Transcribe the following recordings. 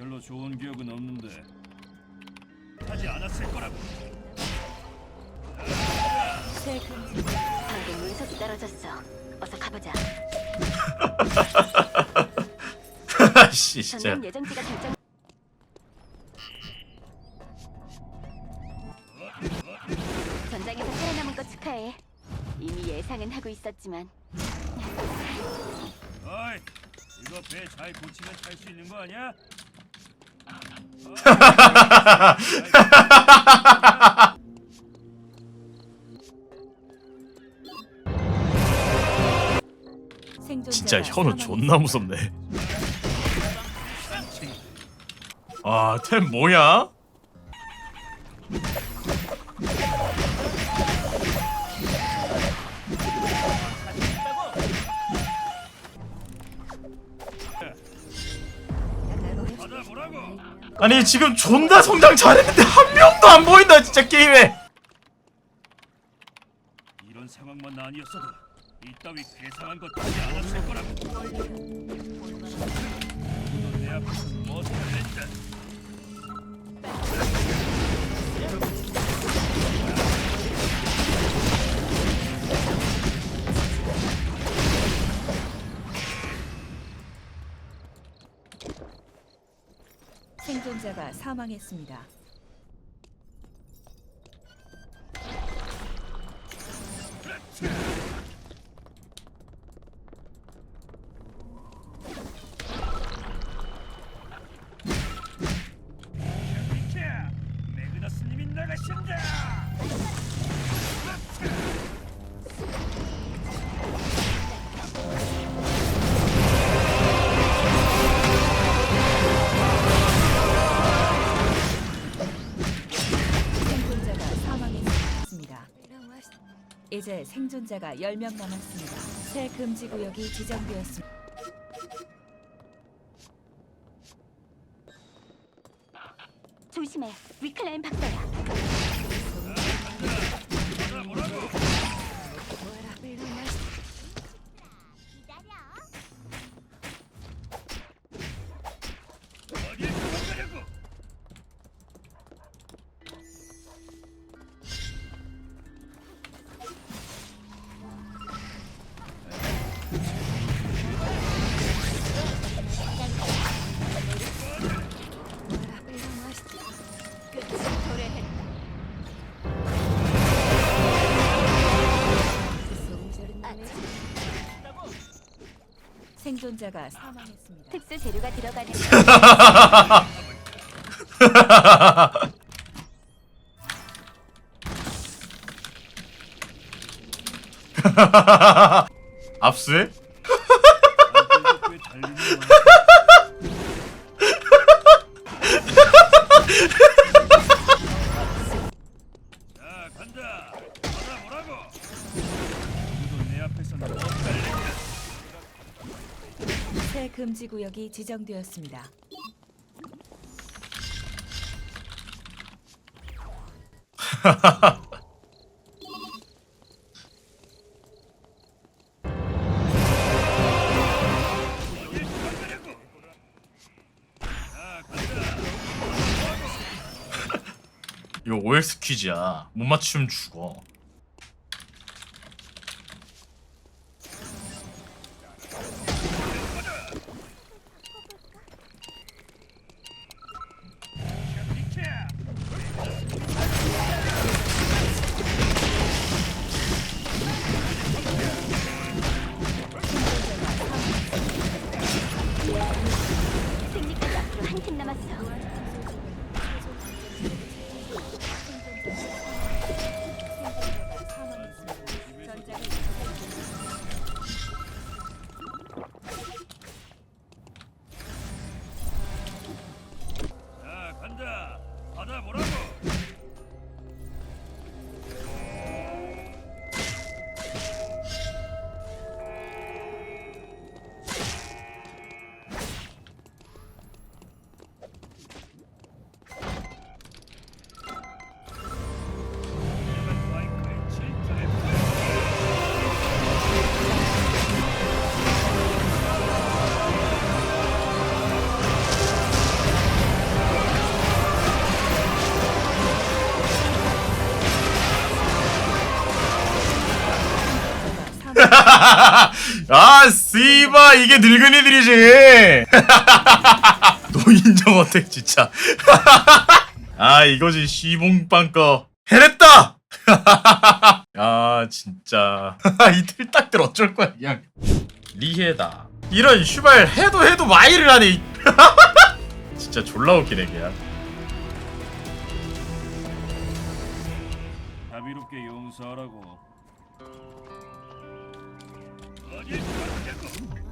별로 좋은 기억은 없는데 하지 않았을 거라고 새 금지 방금 운석이 떨어졌어. 어서 가보자. 씨 진짜 전면 예정지가 결정. 전장에서 살아남은 거 축하해. 이미 예상은 하고 있었지만 어이 이거 배 잘 고치면 탈 수 있는 거 아니야? 진짜 현우 존나 무섭네 아 템 뭐야? 아니 지금 존나 성장 잘했는데 한 명도 안 보인다 진짜 게임에. 이런 상황만 아니었어도 이따위 괴상한 것 하지 않았을 거라고 사망했습니다. 이제 생존자가 10명 남았습니다. 새 금지 구역이 지정되었습니다. 조심해. 위클라인 박사야. 보라고 생존자가 사망했습니다. 특수 재료가 들어가는 압수해? 새 금지 구역이 지정되었습니다. 이거 OX 퀴즈야 못 맞추면 죽어 아 씨바 이게 늙은이들이지. 노인정 어택 진짜. 아 이거지 시봉빵꺼 해냈다! 아 진짜. 이틀 딱들 어쩔 거야 그냥. 리해다. 이런 슈발 해도 해도 마이를 하네 이- 진짜 졸라 웃기네 그냥 자비롭게 용서하라고. 어딜 가냐고.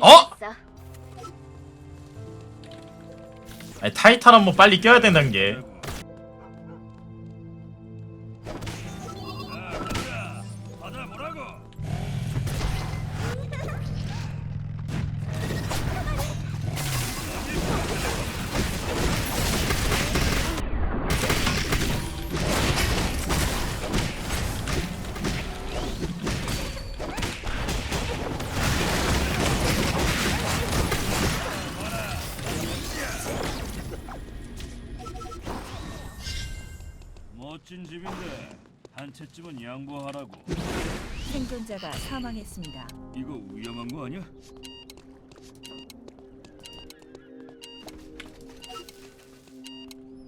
어? 아니 타이탄 한번 빨리 껴야 된다는 게 집인데 한 채쯤은 양보하라고. 생존자가 사망했습니다. 이거 위험한 거 아니야?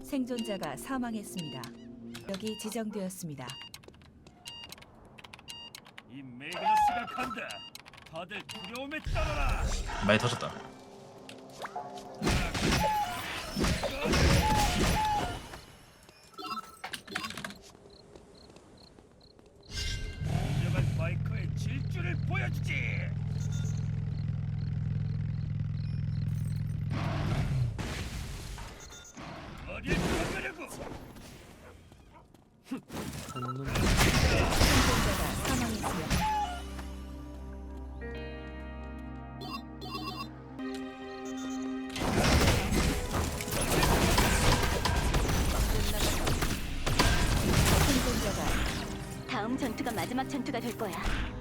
생존자가 사망했습니다. 여기 지정되었습니다. 이 메그너스가 간다. 다들 두려움에 떨어라. 많이 터졌다 생존자가 다음 전투가 마지막 전투가 될 거야.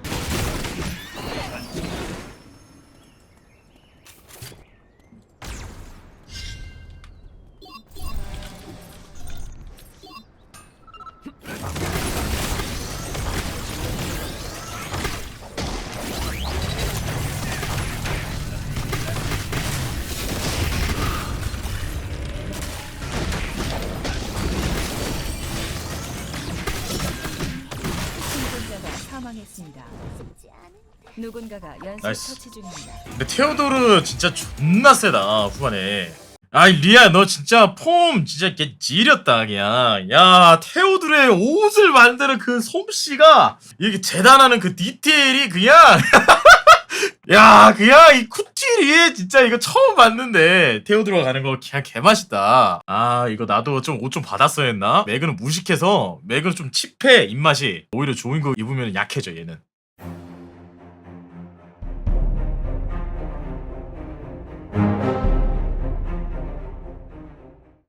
사망했습니다. 누군가가 연쇄 나이스. 처치 중입니다. 근데 테오도르 진짜 존나 세다 후반에 아이 리아 너 진짜 폼 진짜 개 지렸다 그냥. 야 테오도르의 옷을 만드는 그 솜씨가 이게 재단하는 그 디테일이 그냥. 야 그냥 이 쿠티리에 진짜 이거 처음 봤는데 테오도르가 가는 거 그냥 개맛있다. 아 이거 나도 좀 옷 좀 받았어야 했나? 맥은 무식해서 맥은 좀 칩해 입맛이. 오히려 좋은 거 입으면 약해져 얘는